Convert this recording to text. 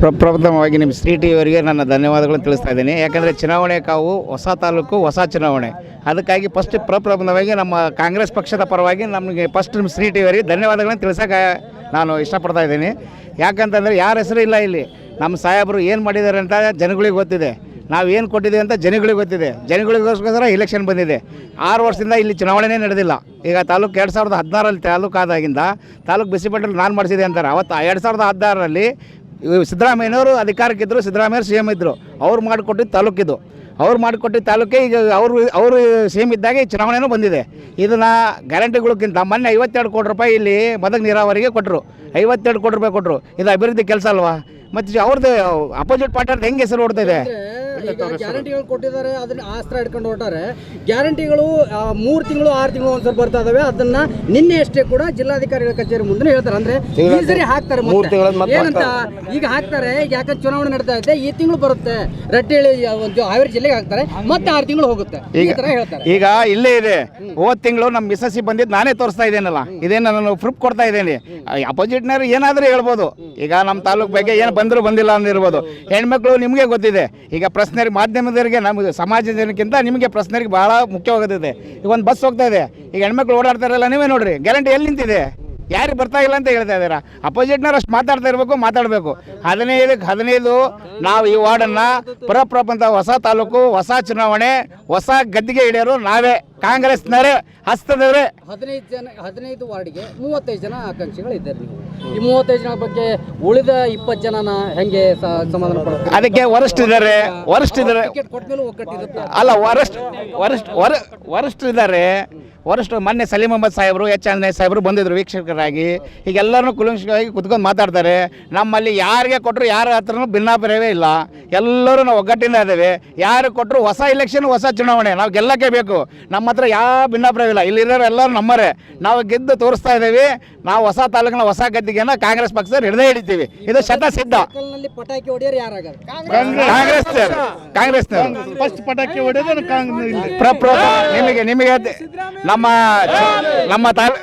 ಪ್ರಪ್ರಥಮವಾಗಿ ನಿಮ್ಮ ಶ್ರೀ ಟಿ ಅವರಿಗೆ ನನ್ನ ಧನ್ಯವಾದಗಳನ್ನು ತಿಳಿಸ್ತಾ ಇದ್ದೀನಿ. ಯಾಕಂದರೆ ಚುನಾವಣೆ ಕಾವು, ಹೊಸ ತಾಲೂಕು, ಹೊಸ ಚುನಾವಣೆ. ಅದಕ್ಕಾಗಿ ಫಸ್ಟ್ ಪ್ರಪ್ರಥಮವಾಗಿ ನಮ್ಮ ಕಾಂಗ್ರೆಸ್ ಪಕ್ಷದ ಪರವಾಗಿ ನಮಗೆ ಫಸ್ಟ್ ನಿಮ್ಮ ಶ್ರೀ ಟಿ ಅವರಿಗೆ ಧನ್ಯವಾದಗಳನ್ನು ತಿಳಿಸೋಕೆ ನಾನು ಇಷ್ಟಪಡ್ತಾ ಇದ್ದೀನಿ. ಯಾಕಂತಂದರೆ ಯಾರ ಹೆಸರು ಇಲ್ಲ ಇಲ್ಲಿ. ನಮ್ಮ ಸಾಹೇಬರು ಏನು ಮಾಡಿದ್ದಾರೆ ಅಂತ ಜನಗಳಿಗೆ ಗೊತ್ತಿದೆ. ನಾವು ಏನು ಕೊಟ್ಟಿದ್ದೀವಿ ಅಂತ ಜನಗಳಿಗೆ ಗೊತ್ತಿದೆ. ಜನಗಳಿಗೋಸ್ಕರ ಇಲೆಕ್ಷನ್ ಬಂದಿದೆ. ಆರು ವರ್ಷದಿಂದ ಇಲ್ಲಿ ಚುನಾವಣೆನೇ ನಡೆದಿಲ್ಲ. ಈಗ ತಾಲೂಕು ಎರಡು ಸಾವಿರದ ಹದಿನಾರಲ್ಲಿ ತಾಲೂಕು ಆದಾಗಿಂದ ತಾಲೂಕು ಬಿಸಿಪಟ್ಟಲ್ಲಿ ನಾನು ಮಾಡಿಸಿದೆ ಅಂತಾರೆ. ಅವತ್ತು ಎರಡು ಸಾವಿರದ ಹದಿನಾರರಲ್ಲಿ ಸಿದ್ದರಾಮಯ್ಯನವರು ಅಧಿಕಾರಕ್ಕಿದ್ದರು ಸಿದ್ದರಾಮಯ್ಯ ಸಿ ಎಂ ಇದ್ದರು ಅವ್ರು ಮಾಡಿಕೊಟ್ಟಿದ್ದು ತಾಲೂಕಿದು ಅವ್ರು ಮಾಡಿಕೊಟ್ಟಿದ್ದ ತಾಲೂಕೇ ಈಗ ಅವರು ಅವರು ಸಿ ಎಂ ಇದ್ದಾಗ ಈ ಚುನಾವಣೆನೂ ಬಂದಿದೆ. ಇದನ್ನು ಗ್ಯಾರಂಟಿಗಳಿಗಿಂತ ಮೊನ್ನೆ ಐವತ್ತೆರಡು ಕೋಟಿ ರೂಪಾಯಿ ಇಲ್ಲಿ ಮದಗ ನೀರಾವರಿಗೆ ಕೊಟ್ಟರು ಐವತ್ತೆರಡು ಕೋಟಿ ರೂಪಾಯಿ ಕೊಟ್ಟರು ಇದು ಅಭಿವೃದ್ಧಿ ಕೆಲಸ ಅಲ್ವಾ? ಮತ್ತು ಅವ್ರದ್ದು ಅಪೋಸಿಟ್ ಪಾರ್ಟಿ ಹೆಂಗೆ ಹೆಸರು ಓಡ್ತಾ ಇದೆ? ಗ್ಯಾರಂಟಿಗಳು ಕೊಟ್ಟಿದ್ದಾರೆ ಅದನ್ನ ಆಸ್ತ್ರ ಹಿಡ್ಕೊಂಡು ಹೊರಟಾರೆ. ಗ್ಯಾರಂಟಿಗಳು ಮೂರು ತಿಂಗಳು ಆರು ತಿಂಗಳು ಒಂದ್ಸಲ ಬರ್ತಾ ಇದಾವೆ. ಅದನ್ನ ನಿನ್ನೆ ಅಷ್ಟೇ ಕೂಡ ಜಿಲ್ಲಾಧಿಕಾರಿಗಳ ಕಚೇರಿ ಮುಂದೆ ಹೇಳ್ತಾರೆ. ಅಂದ್ರೆ ಈ ಸರಿ ಹಾಕ್ತಾರೆ. ಏನಂತ? ಈಗ ಹಾಕ್ತಾರೆ ಯಾಕಂದ್ರೆ ಚುನಾವಣೆ ನಡೀತಾ ಇದೆ ಈ ತಿಂಗಳು ಬರುತ್ತೆ. ರಟ್ಟಿಹಳ್ಳಿ ಒಂದು ಹಾವೇರಿ ಜಿಲ್ಲೆಗೆ ಹಾಕ್ತಾರೆ ಮತ್ತೆ ಆರು ತಿಂಗಳು ಹೋಗುತ್ತೆ. ಈ ಈಗ ತರ ಹೇಳ್ತಾರೆ. ಈಗ ಇಲ್ಲೇ ಇದೆ. ಹೋದ್ ತಿಂಗಳು ನಮ್ಮ ಮಿಸ್ಸಸ್ಸಿ ಬಂದಿದ್ದು ನಾನೇ ತೋರಿಸ್ತಾ ಇದ್ದೇನಲ್ಲ. ಇದೇನು ನಾನು ಪ್ರೂಫ್ ಕೊಡ್ತಾ ಇದ್ದೇನೆ. ಅಪೋಸಿಟ್ನವ್ರು ಏನಾದರೂ ಹೇಳ್ಬೋದು. ಈಗ ನಮ್ಮ ತಾಲೂಕು ಬಗ್ಗೆ ಏನು ಬಂದರೂ ಬಂದಿಲ್ಲ ಅಂದಿರ್ಬೋದು. ಹೆಣ್ಮಕ್ಳು ನಿಮಗೆ ಗೊತ್ತಿದೆ. ಈಗ ಪ್ರಶ್ನೆರಿಗೆ ಮಾಧ್ಯಮದವರಿಗೆ ನಮ್ಮ ಸಮಾಜ ಜನಕ್ಕಿಂತ ನಿಮಗೆ ಪ್ರಶ್ನೆಗೆ ಭಾಳ ಮುಖ್ಯವಾಗುತ್ತಿದೆ ಈಗ ಒಂದು ಬಸ್ ಹೋಗ್ತಾ ಇದೆ. ಈಗ ಹೆಣ್ಮಕ್ಳು ಓಡಾಡ್ತಾರಲ್ಲ ನೀವೇ ನೋಡ್ರಿ. ಗ್ಯಾರಂಟಿ ಎಲ್ಲಿ ನಿಂತಿದೆ? ಯಾರಿಗೆ ಬರ್ತಾ ಇಲ್ಲ ಅಂತ ಹೇಳ್ತಾ ಇದ್ದೀರಾ? ಅಪೋಸಿಟ್ನವ್ರು ಅಷ್ಟು ಮಾತಾಡ್ತಾ ಇರಬೇಕು, ಮಾತಾಡಬೇಕು. ಹದಿನೈದಕ್ಕೆ ಹದಿನೈದು, ನಾವು ಈ ವಾರ್ಡನ್ನು ಪರಪ್ರಪಂತ ಹೊಸ ತಾಲೂಕು, ಹೊಸ ಚುನಾವಣೆ, ಹೊಸ ಗದ್ದಿಗೆ ಹಿಡಿಯೋರು ನಾವೇ. ಕಾಂಗ್ರೆಸ್ನವರೇ ಹಸ್ತದವರೇ. ಹದಿನೈದು ಜನ ಹದಿನೈದು ವಾರ್ಡ್ಗೆ ಮೂವತ್ತೈದು ಜನ ಆಕಾಂಕ್ಷಿಗಳು ಇದ್ದಾರೆ ನೀವು. ಈ ಮೂವತ್ತೈದು ಜನ ಬಗ್ಗೆ ಉಳಿದ ಇಪ್ಪತ್ತು ಜನನ ಹೆಂಗೆ ಸಮಾಧಾನ ಪಡ್ತಾರೆ? ಅದಕ್ಕೆ ವರಿಷ್ಠ ಇದ್ದಾರೆ ವರಿಷ್ಠ ಇದ್ದಾರೆ. ಟಿಕೆಟ್ ಒಕ್ಕಟ್ಟಿರುತ್ತೆ ಅಲ್ಲ ವರಿಷ್ಠ ವರಿಷ್ಠ ವರ ವರಿಷ್ಠ ಇದ್ದಾರೆ. ವರಿಷ್ಠ ಮೊನ್ನೆ ಸಲೀಂ ಅಹಮದ್ ಸಾಹೇಬರು ಎಚ್ ಆಂಜನೇಯ ಸಾಹೇಬರು ಬಂದಿದ್ರು ವೀಕ್ಷಕರಾಗಿ. ಈಗ ಎಲ್ಲರನ್ನೂ ಕುಲಂಕಷವಾಗಿ ಕುತ್ಕೊಂಡು ಮಾತಾಡ್ತಾರೆ. ನಮ್ಮಲ್ಲಿ ಯಾರಿಗೆ ಕೊಟ್ಟರು ಯಾರ ಹತ್ರನೂ ಭಿನ್ನಾಭಿಪ್ರಾಯವೇ ಇಲ್ಲ. ಎಲ್ಲರೂ ನಾವು ಒಗ್ಗಟ್ಟಿಂದ ಇದ್ದೇವೆ. ಯಾರು ಕೊಟ್ಟರು ಹೊಸ ಇಲೆಕ್ಷನ್ ಹೊಸ ಚುನಾವಣೆ. ನಾವು ಗೆಲ್ಲಕ್ಕೆ ಬೇಕು. ನಮ್ಮ ಹತ್ರ ಯಾವ ಭಿನ್ನಾಭಿಪ್ರಾಯ ಇಲ್ಲ ಇಲ್ಲಿರೋರು ಎಲ್ಲರೂ ನಮ್ಮರೇ ನಾವು ಗೆದ್ದು ತೋರಿಸ್ತಾ ಇದ್ದೀವಿ ನಾವು ಹೊಸ ತಾಲೂಕಿನ ಹೊಸ ಗದ್ದಿಗೆನ ಕಾಂಗ್ರೆಸ್ ಪಕ್ಷದ ಹಿಡಿದೇ ಹಿಡಿತೀವಿ ಇದು ಶತ ಸಿದ್ಧ ಪಟಾಕಿ ಹೊಡೆಯೋರು ಕಾಂಗ್ರೆಸ್ ಕಾಂಗ್ರೆಸ್ನವರು ಫಸ್ಟ್ ಪಟಾಕಿ ಹೊಡೆಯೋದು ಕಾಂಗ್ರೆಸ್ ನಿಮಗೆ ನಿಮಗೆ ನಮ್ಮ ನಮ್ಮ ತಾಲೂ